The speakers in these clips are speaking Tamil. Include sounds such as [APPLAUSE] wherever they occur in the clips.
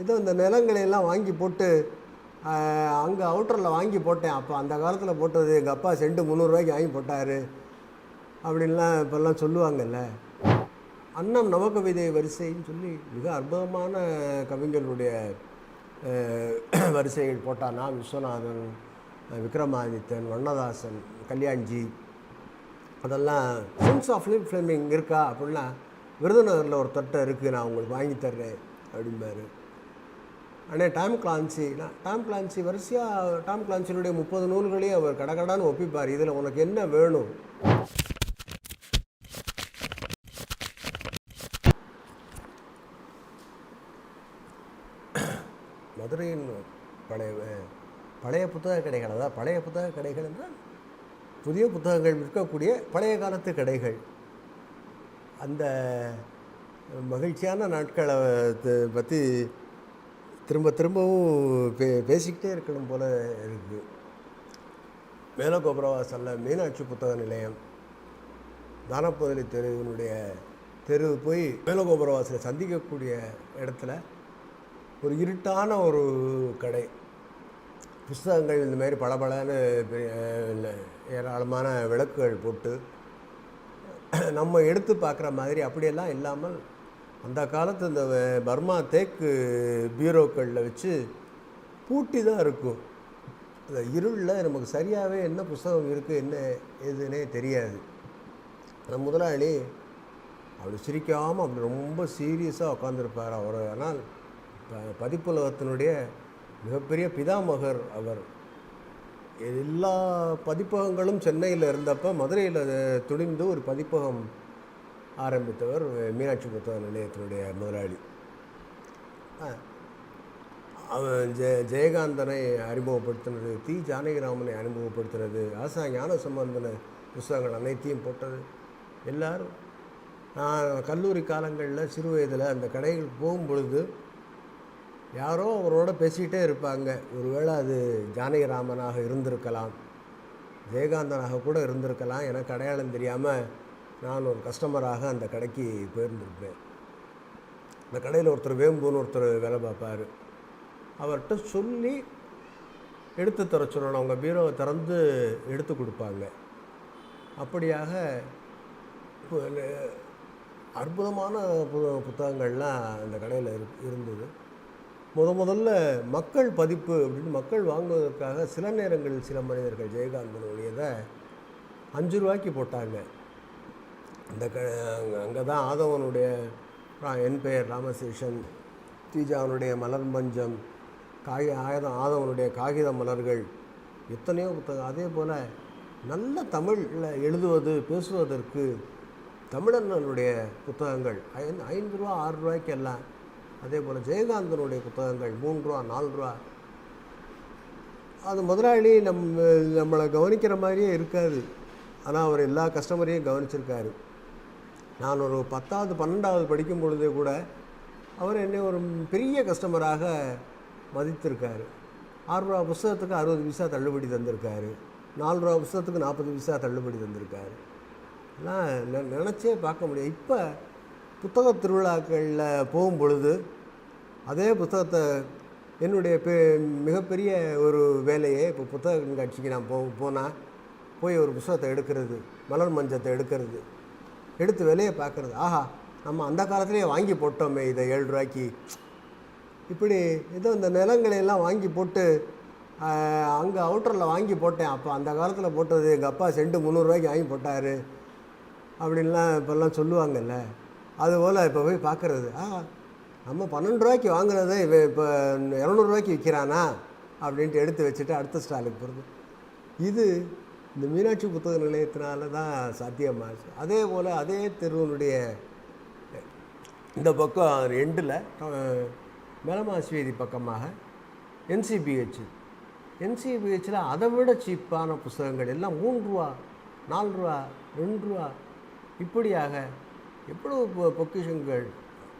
ஏதோ இந்த நிலங்களையெல்லாம் வாங்கி போட்டு அங்கே அவுட்டரில் வாங்கி போட்டேன். அப்போ அந்த காலத்தில் போட்டது எங்கள் அப்பா செண்டு முந்நூறுரூவாய்க்கு வாங்கி போட்டார். அப்படின்லாம் இப்போல்லாம் சொல்லுவாங்கல்ல. அன்னம் நவகவிதை வரிசைன்னு சொல்லி மிக அற்புதமான கவிஞர்களுடைய வரிசைகள் போட்டானா விஸ்வநாதன் விக்ரமாதித்தன் வண்ணதாசன் கல்யாண்ஜி அதெல்லாம் சென்ஸ் ஆஃப் ஃபிலிம் ஃபிலிமிங் இருக்கா? அப்படின்னா விருதுநகரில் ஒரு தட்டை இருக்குது நான் உங்களுக்கு வாங்கி தர்றேன். அப்படிம்பாரு. அண்ணே டாம் கிளான்சி டாம் கிளான்சி வரிசையாக டாம் கிளான்சியினுடைய முப்பது நூல்களையும் அவர் கடகடான்னு ஒப்பிப்பார். இதில் உனக்கு என்ன வேணும்? மதுரையின் பழைய பழைய புத்தக கடைகள் அதாவது பழைய புத்தக கடைகள் என்றால் புதிய புத்தகங்கள் விற்கக்கூடிய பழைய காலத்து கடைகள். அந்த மகிழ்ச்சியான நாட்களை பற்றி திரும்ப திரும்பவும் பே பேசிக்கிட்டே இருக்கணும் போல் இருக்குது மேலகோபுரவாசலில் மீனாட்சி புத்தக நிலையம். தானப்பதிலி தெருவினுடைய தெரு போய் மேலகோபுரவாசலை சந்திக்கக்கூடிய இடத்துல ஒரு இருட்டான ஒரு கடை. புஸ்தகங்கள் இந்த மாதிரி பளபளன்னு பெரிய, ஏராளமான விளக்குகள் போட்டு நம்ம எடுத்து பார்க்குற மாதிரி அப்படியெல்லாம் இல்லாமல் அந்த காலத்து இந்த பர்மா தேக்கு பீரோக்களில் வச்சு பூட்டி தான் இருக்கும். அந்த இருளில் நமக்கு சரியாகவே என்ன புஸ்தகம் இருக்குது என்ன எதுன்னே தெரியாது. அந்த முதலாளி அப்படி சிரிக்காமல் அப்படி ரொம்ப சீரியஸாக உட்காந்துருப்பார் அவர். ஆனால் பதிப்புலகத்தினுடைய மிகப்பெரிய பிதாமகர் அவர். எல்லா பதிப்பகங்களும் சென்னையில் இருந்தப்போ மதுரையில் துணிந்து ஒரு பதிப்பகம் ஆரம்பித்தவர் மீனாட்சி புத்தக நிலையத்தினுடைய முதலாளி. அவன் ஜெ ஜெயகாந்தனை அறிமுகப்படுத்தினது தி. ஜானகிராமனை அறிமுகப்படுத்தினது ஆசா ஞான சம்பந்தன புஸ்தகங்கள் அனைத்தையும் போட்டது. எல்லாரும் நான் கல்லூரி காலங்களில் சிறு வயதில் அந்த கடைகள் போகும் பொழுது யாரோ அவரோட பேசிக்கிட்டே இருப்பாங்க. ஒருவேளை அது ஜானகிராமனாக இருந்திருக்கலாம் ஜெயகாந்தனாக கூட இருந்திருக்கலாம் எனக்கு அடையாளம் தெரியாமல் நான் ஒரு கஸ்டமராக அந்த கடைக்கு போயிருந்திருப்பேன். அந்த கடையில் ஒருத்தர் வேம்புன்னு ஒருத்தர் வேலை பார்ப்பார். அவர்கிட்ட சொல்லி எடுத்து தர சொல்லணும். அவங்க பீரோவை திறந்து எடுத்து கொடுப்பாங்க. அப்படியாக அற்புதமான புத்தகங்கள்லாம் அந்த கடையில் இரு இருந்தது. முத முதல்ல மக்கள் பதிப்பு அப்படின்னு மக்கள் வாங்குவதற்காக சில நேரங்களில் சில மனிதர்கள் ஜெயகாந்தனுடையதை அஞ்சு ரூபாய்க்கு போட்டாங்க. இந்த க அங்கே தான் ஆதவனுடைய என் பெயர் ராமசேஷன் தீஜாவனுடைய மலர் மஞ்சம் காகி ஆயுதம் ஆதவனுடைய காகித மலர்கள் எத்தனையோ புத்தகம். அதே போல் நல்ல தமிழில் எழுதுவது பேசுவதற்கு தமிழர்களுடைய புத்தகங்கள் ஐந்து ஐந்து ரூபா ஆறு ரூபாய்க்கு எல்லாம் அதே போல் ஜெயகாந்தனுடைய புத்தகங்கள் மூன்று ரூபா நாலு ரூபா அது முதலாளி நம்ம நம்மளை கவனிக்கிற மாதிரியே இருக்காது. ஆனால் அவர் எல்லா கஸ்டமரையும் கவனிச்சிருக்காரு. நான் ஒரு பத்தாவது பன்னெண்டாவது படிக்கும் பொழுதே கூட அவர் என்னை ஒரு பெரிய கஸ்டமராக மதித்திருக்காரு. ஆறு ரூபா புஸ்தகத்துக்கு அறுபது பைசா தள்ளுபடி தந்திருக்காரு. நாலு ரூபா புஸ்தகத்துக்கு நாற்பது பைசா தள்ளுபடி தந்திருக்காரு. எல்லாம் நினச்சே பார்க்க முடியும். இப்போ புத்தக திருவிழாக்களில் போகும் பொழுது அதே புத்தகத்தை என்னுடைய பெ மிகப்பெரிய ஒரு வேலையே இப்போ புத்தக கண்காட்சிக்கு நான் போ போனால் போய் ஒரு புத்தகத்தை எடுக்கிறது மலர் மஞ்சத்தை எடுக்கிறது. எடுத்து விலையை பார்க்குறது. ஆஹா நம்ம அந்த காலத்துலேயே வாங்கி போட்டோமே இதை ஏழு ரூபாய்க்கு. இப்படி ஏதோ இந்த நிலங்களையெல்லாம் வாங்கி போட்டு அங்கே அவுட்டரில் வாங்கி போட்டேன். அப்போ அந்த காலத்தில் போட்டது எங்கள் அப்பா செண்டு முந்நூறுரூவாய்க்கு வாங்கி போட்டார். அப்படின்லாம் இப்போல்லாம் சொல்லுவாங்கல்ல. அதுபோல் இப்போ போய் பார்க்குறது. ஆ நம்ம பன்னெண்டு ரூபாய்க்கு வாங்குறதை இவன் இப்போ இரநூறுவாய்க்கு விற்கிறானா அப்படின்ட்டு எடுத்து வச்சுட்டு அடுத்த ஸ்டாலுக்கு போகிறது இது இந்த மீனாட்சி புத்தக நிலையத்தினால தான் சாத்தியமாச்சு அதே போல் அதே தெருவனுடைய இந்த பக்கம் எண்டில் மேலமாஸ்வீதி பக்கமாக என்சிபிஹெச் என்சிபிஹெச்சில் அதை விட சீப்பான புஸ்தகங்கள் எல்லாம் மூணு ரூபா நாலு ரூபா ரெண்டு ரூபா இப்படியாக எவ்வளவு பொ- பொக்கிஷங்கள்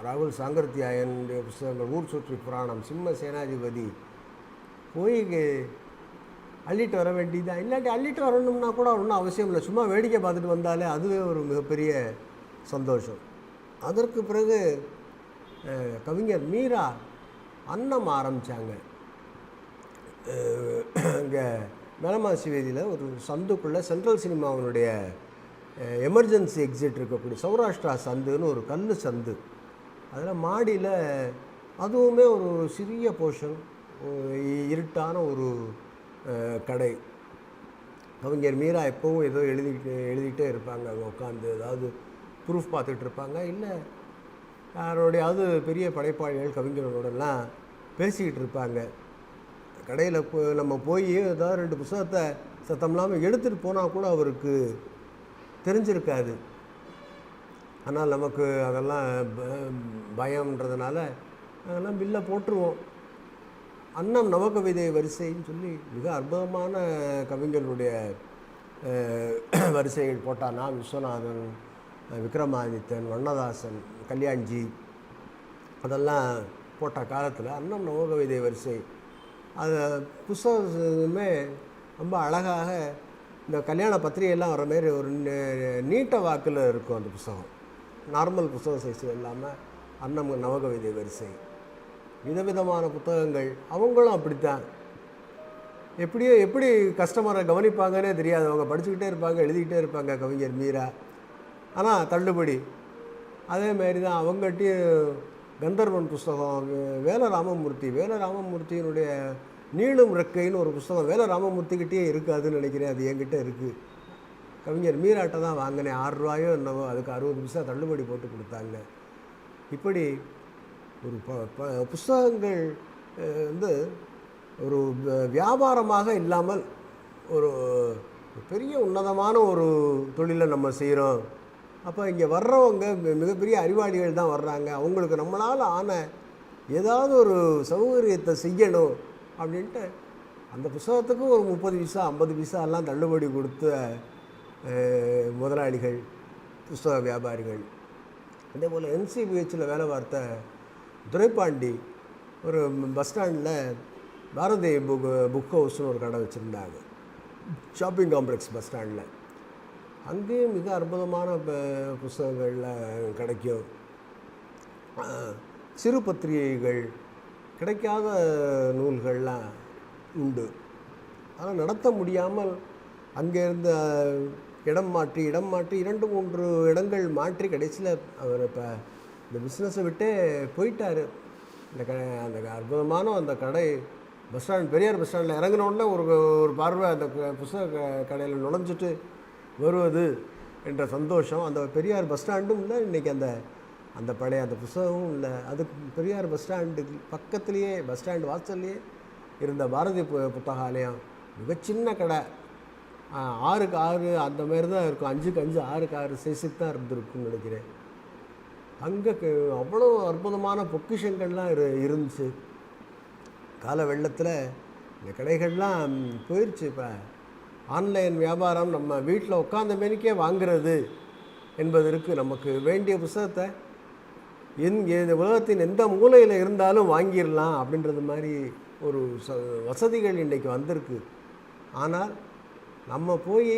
ராகுல் சாங்கர்த்தியாயனுடைய புஸ்தகங்கள் ஊர் சுற்றி புராணம் சிம்ம சேனாதிபதி போய் அள்ளிட்டு வர வேண்டியதா? இல்லாட்டி அள்ளிட்டு வரணும்னா கூட ஒன்றும் அவசியம் இல்லை. சும்மா வேடிக்கை பார்த்துட்டு வந்தாலே அதுவே ஒரு மிகப்பெரிய சந்தோஷம். அதற்கு பிறகு கவிஞர் மீரா அன்னம் ஆரம்பித்தாங்க இங்கே மேலமாசி வீதியில் ஒரு சந்துக்குள்ளே சென்ட்ரல் சினிமாவினுடைய எமர்ஜென்சி எக்ஸிட் இருக்கக்கூடிய சௌராஷ்டிரா சந்துன்னு ஒரு கல் சந்து. அதில் மாடியில் அதுவுமே ஒரு சிறிய போர்ஷன் இருட்டான ஒரு கடை. கவிஞர் மீரா எப்பவும் ஏதோ எழுதிக்கிட்டு எழுதிக்கிட்டே இருப்பாங்க. அங்கே உட்காந்து ஏதாவது ப்ரூஃப் பார்த்துட்டு இருப்பாங்க. இல்லை யாரோடையாவது பெரிய படைப்பாளிகள் கவிஞர்களோடலாம் பேசிக்கிட்டு இருப்பாங்க. கடையில் போ நம்ம போய் ஏதாவது ரெண்டு புத்தகத்தை சத்தம் இல்லாமல் எடுத்துகிட்டு போனால் கூட அவருக்கு தெரிஞ்சிருக்காது. ஆனால் நமக்கு அதெல்லாம் ப- பயம்ன்றதுனால அதெல்லாம் பில்லை போட்டுருவோம். அன்னம் நவகவிதை வரிசைன்னு சொல்லி மிக அற்புதமான கவிஞர்களுடைய [CLEARS THROAT] வரிசைகள் போட்டானா. நான் விஸ்வநாதன் விக்ரமாதித்தன் வண்ணதாசன் கல்யாண்ஜி அதெல்லாம் போட்ட காலத்தில் அன்னம் நவகவிதை வரிசை. அது புஸ்தகமே ரொம்ப அழகாக இந்த கல்யாண பத்திரிகையெல்லாம் வர மாரி ஒரு நீட்ட வாக்கில் இருக்கும் அந்த புஸ்தகம். நார்மல் புஸ்தக சைஸ் இல்லாமல் அன்னம் நவகவிதை வரிசை. விதவிதமான புத்தகங்கள். அவங்களும் அப்படித்தான். எப்படியோ எப்படி கஸ்டமரை கவனிப்பாங்கன்னே தெரியாது. அவங்க படிச்சுக்கிட்டே இருப்பாங்க எழுதிக்கிட்டே இருப்பாங்க கவிஞர் மீரா. ஆனால் தள்ளுபடி. அதேமாரி தான் அவங்ககிட்டயும் கந்தர்வன் புஸ்தகம் வேலராமமூர்த்தி. வேல ராமமூர்த்தி வேல ராமமூர்த்தியினுடைய நீளும் ரெக்கைன்னு ஒரு புஸ்தகம் வேல ராமமூர்த்திக்கிட்டே இருக்காதுன்னு நினைக்கிறேன். அது என்கிட்ட இருக்குது கவிஞர் மீராட்டை தான் வாங்கினேன். ஆறு ரூபாயோ என்னவோ அதுக்கு அறுபது பைசா தள்ளுபடி போட்டு கொடுத்தாங்க. இப்படி ஒரு ப ப புஸ்தகங்கள் வந்து ஒரு வியாபாரமாக இல்லாமல் ஒரு பெரிய உன்னதமான ஒரு தொழிலை நம்ம செய்கிறோம் அப்போ இங்கே வர்றவங்க மிகப்பெரிய அறிவாளிகள் தான் வர்றாங்க. அவங்களுக்கு நம்மளால் ஆன ஏதாவது ஒரு சௌகரியத்தை செய்யணும் அப்படின்ட்டு அந்த புஸ்தகத்துக்கும் ஒரு முப்பது பைசா ஐம்பது பைசாலாம் தள்ளுபடி கொடுத்த முதலாளிகள் புஸ்தக வியாபாரிகள். அதே போல் என்சிபிஹெச்சில் வேலை பார்த்த துரைப்பாண்டி ஒரு பஸ் ஸ்டாண்டில் பாரதி புக் புக் ஹவுஸ்னு ஒரு கடை வச்சுருந்தாங்க. ஷாப்பிங் காம்ப்ளெக்ஸ் பஸ் ஸ்டாண்டில். அங்கேயும் மிக அற்புதமான ப- புஸ்தகங்கள்லாம் கிடைக்கும். சிறு பத்திரிகைகள் கிடைக்காத நூல்கள்லாம் உண்டு. ஆனால் நடத்த முடியாமல் அங்கேருந்து இருந்த இடம் மாற்றி இடம் மாற்றி இரண்டு மூன்று இடங்கள் மாற்றி கடைசியில் அவர் இப்போ இந்த பிஸ்னஸை விட்டே போயிட்டார். இந்த க அந்த அற்புதமான அந்த கடை பஸ் ஸ்டாண்ட் பெரியார் பஸ் ஸ்டாண்டில் இறங்கினோடனே ஒரு ஒரு பார்வை அந்த புஸ்தக கடையில் நுழைஞ்சிட்டு வருவது என்ற சந்தோஷம். அந்த பெரியார் பஸ் ஸ்டாண்டும் இல்லை இன்றைக்கி அந்த அந்த பழைய அந்த புஸ்தகமும் இல்லை. அது பெரியார் பஸ் ஸ்டாண்டு பக்கத்துலேயே பஸ் ஸ்டாண்டு வாசல்லையே இருந்த பாரதி பு- புத்தகாலயம். மிகச்சின்ன கடை. ஆறுக்கு ஆறு அந்த மாதிரி தான் இருக்கும். அஞ்சுக்கு அஞ்சு ஆறுக்கு ஆறு சைஸுக்கு தான் இருந்திருக்கும்னு நினைக்கிறேன். அங்கே அவ்வளோ அற்புதமான பொக்கிஷங்கள்லாம் இரு இருந்துச்சு. கால வெள்ளத்தில் இந்த கடைகள்லாம் போயிடுச்சு இப்போ. ஆன்லைன் வியாபாரம் நம்ம வீட்டில் உட்காந்த மேனிக்கே வாங்கிறது என்பதற்கு நமக்கு வேண்டிய புஸ்தகத்தை என் இந்த உலகத்தின் எந்த மூலையில் இருந்தாலும் வாங்கிடலாம் அப்படின்றது மாதிரி ஒரு ச வசதிகள் இன்றைக்கி வந்திருக்கு. ஆனால் நம்ம போய்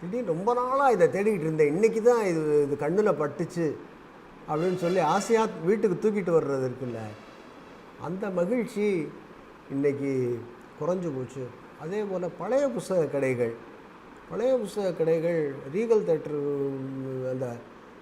திடீர்னு ரொம்ப நாளாக இதை தேடிக்கிட்டு இருந்தேன். இன்றைக்கி தான் இது இது கண்ணில் பட்டுச்சு. அப்படின்னு சொல்லி ஆசையாக வீட்டுக்கு தூக்கிட்டு வர்றது இருக்குல்ல அந்த மகிழ்ச்சி இன்னைக்கு குறைஞ்சு போச்சு. அதே போல் பழைய புஸ்தக கடைகள் பழைய புஸ்தக கடைகள் ரீகல் தேட்டர் அந்த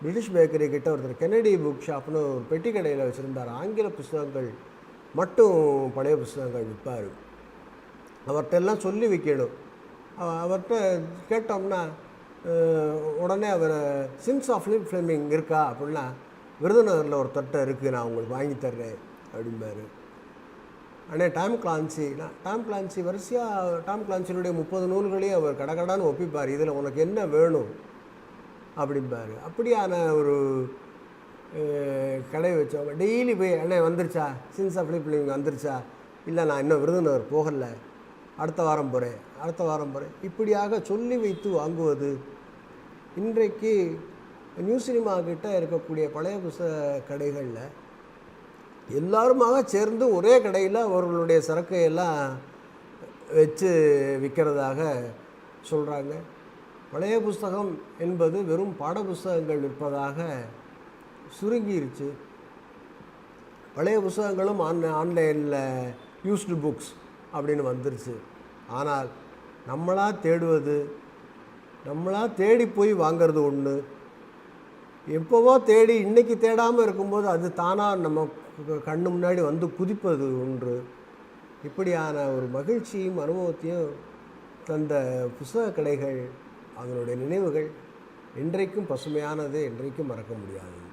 பிரிட்டிஷ் பேக்கரி கிட்ட ஒருத்தர் கெனடி புக் ஷாப்னு ஒரு பெட்டி கடையில் வச்சுருந்தார். ஆங்கில புஸ்தகங்கள் மட்டும் பழைய புஸ்தகங்கள் விற்பார். அவர்கிட்ட எல்லாம் சொல்லி வைக்கணும். அவர்கிட்ட கேட்டோம்னா உடனே அவர் சின்ஸ் ஆஃப் ஃபிலிம் ஃபிலிமிங் இருக்கா? அப்படின்னா விருதுநகரில் ஒரு தொட்டை இருக்குது நான் உங்களுக்கு வாங்கி தர்றேன் அப்படிம்பாரு. அண்ணே டாம் கிளான்சி நான் டாம் கிளான்சி வரிசையாக டாம் கிளான்சியினுடைய முப்பது நூல்களையும் அவர் கடகடான்னு ஒப்பிப்பார். இதில் உனக்கு என்ன வேணும் அப்படிம்பாரு. அப்படியான ஒரு கடை வச்சவங்க டெய்லி போய் அண்ணே வந்துருச்சா? சின்ஸ் ஆஃப் ஃபிலிம் வந்துருச்சா? இல்லை நான் இன்னும் விருதுநகர் போகலை. அடுத்த வாரம் போகிறேன் அடுத்த வாரம் போகிறேன் இப்படியாக சொல்லி வைத்து வாங்குவது இன்றைக்கு நியூ சினிமா கிட்ட இருக்கக்கூடிய பழைய புஸ்தக கடைகளில் எல்லாருமாக சேர்ந்து ஒரே கடையில் அவர்களுடைய சரக்கை எல்லாம் வச்சு விற்கிறதாக சொல்கிறாங்க பழைய புஸ்தகம் என்பது வெறும் பாட புஸ்தகங்கள் விற்பதாக சுருங்கிருச்சு. பழைய புஸ்தகங்களும் ஆன் ஆன்லைனில் யூஸ்டு புக்ஸ் அப்படின்னு வந்துருச்சு. ஆனால் நம்மளாக தேடுவது நம்மளாக தேடி போய் வாங்கிறது ஒன்று எப்போவோ தேடி இன்னைக்கு தேடாமல் இருக்கும்போது அது தானாக நம்ம கண்ணு முன்னாடி வந்து குதிப்பது ஒன்று. இப்படியான ஒரு மகிழ்ச்சியும் அனுபவத்தையும் தந்த புஸ்தக கடைகள் அதனுடைய நினைவுகள் இன்றைக்கும் பசுமையானது என்றைக்கும் மறக்க முடியாது